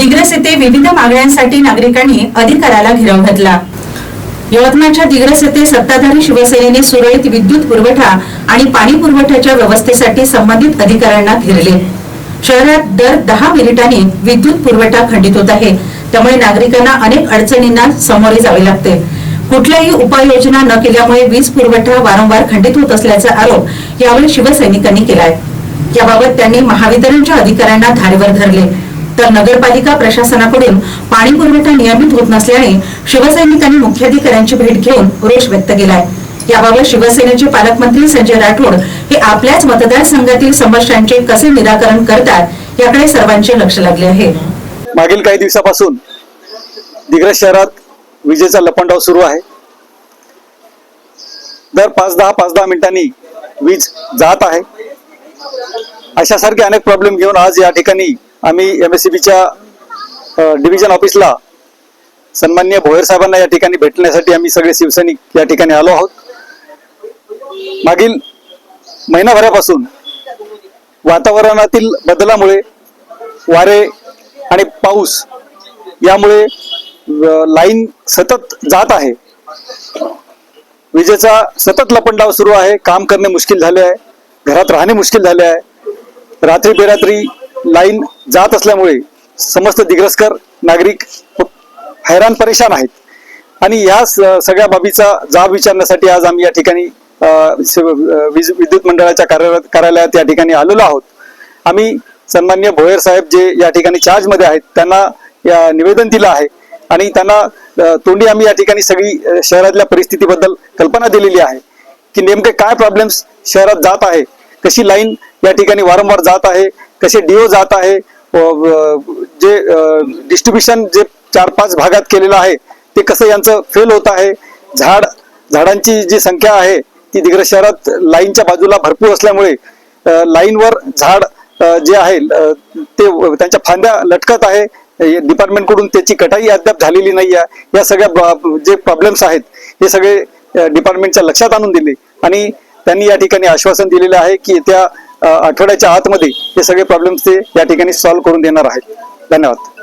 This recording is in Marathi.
दिग्रस येथे विविध मागण्यांसाठी नागरिकांनी अधिकाराला घेराव घातला. यवतमाळच्या दिग्रस येथे सत्ताधारी शिवसेनेने सुरळीत विद्युत पुरवठा आणि पाणी पुरवठ्याच्या व्यवस्थेसाठी संबंधित अधिकाऱ्यांना घेरले. शहरात दर दहा मिनिटांनी विद्युत पुरवठा खंडित होत आहे. त्यामुळे नागरिकांना अनेक अडचणींना सामोरे जावे लागते. कुठल्याही उपाययोजना न केल्यामुळे वीज पुरवठा वारंवार खंडित होत असल्याचा आरोप यावेळी शिवसैनिकांनी केलाय. याबाबत त्यांनी महावितरणच्या अधिकाऱ्यांना धारेवर धरले. तर नगरपालिका प्रशासनाकडून पाणी पुरवठा नियमित होत नसल्याने शिवसैनिकांनी मुख्याधिकाऱ्यांची भेट घेऊन रोष व्यक्त केलाय. याबाबत शिवसेनेचे पालकमंत्री संजय राठोड हे आपल्याच मतदारसंघातील समस्यांचे कसे निराकरण करतात याकडे सर्वांचे लक्ष लागले आहे. मागील काही दिवसापासून दिग्रज शहरात विजेचा लपंडाव सुरू आहे. दर पाच दहा पाच दहा मिनिटांनी वीज जात आहे. अशासारखे अनेक प्रॉब्लेम घेऊन आज या ठिकाणी आम्ही एम एस सी बीच्या डिव्हिजन ऑफिसला सन्मान्य भोयर साहेबांना या ठिकाणी भेटण्यासाठी आम्ही सगळे शिवसैनिक या ठिकाणी आलो आहोत. मागील महिनाभरापासून वातावरणातील बदलामुळे वारे आणि पाऊस यामुळे लाईन सतत जात आहे. विजेचा सतत लपंडाव सुरू आहे. काम करणे मुश्किल झाले आहे. घरात राहणे मुश्किल झाले आहे. रात्री बेरात्री लाईन जात असल्यामुळे समस्त दिग्रसकर नागरिक हैराण परेशान आहेत. आणि या स- सगळ्या बाबीचा जाब विचारण्यासाठी आज आम्ही या ठिकाणी विद्युत मंडळाच्या कार्यालयात कार्यालयात या ठिकाणी आलेलो आहोत. आम्ही सन्मान्य भोयर साहेब जे या ठिकाणी चार्जमध्ये आहेत त्यांना या निवेदन दिलं आहे. आणि त्यांना तोंडी आम्ही या ठिकाणी सगळी शहरातल्या परिस्थितीबद्दल कल्पना दिलेली आहे. की नेमके काय प्रॉब्लेम्स शहरात जात आहे कशी लाईन या ठिकाणी वारंवार जात आहे कसे डीओ जात आहे जे डिस्ट्रीब्युशन जे चार पाच भागात केलेलं आहे ते कसं यांचं फेल होत आहे झाड झाडांची जी संख्या आहे ती दिग्रज शहरात लाईनच्या बाजूला भरपूर असल्यामुळे लाईनवर झाड जे आहे ते त्यांच्या फांद्या लटकत आहे डिपार्टमेंटकडून त्याची कटाई अद्याप झालेली नाही आहे. या सगळ्या जे प्रॉब्लेम्स आहेत हे सगळे डिपार्टमेंटच्या लक्षात आणून दिले. आणि त्यांनी या ठिकाणी आश्वासन दिलेलं आहे की येत्या आठवड्याच्या आतमध्ये हे सगळे प्रॉब्लेम्स ते या ठिकाणी सॉल्व्ह करून देणार आहेत. धन्यवाद.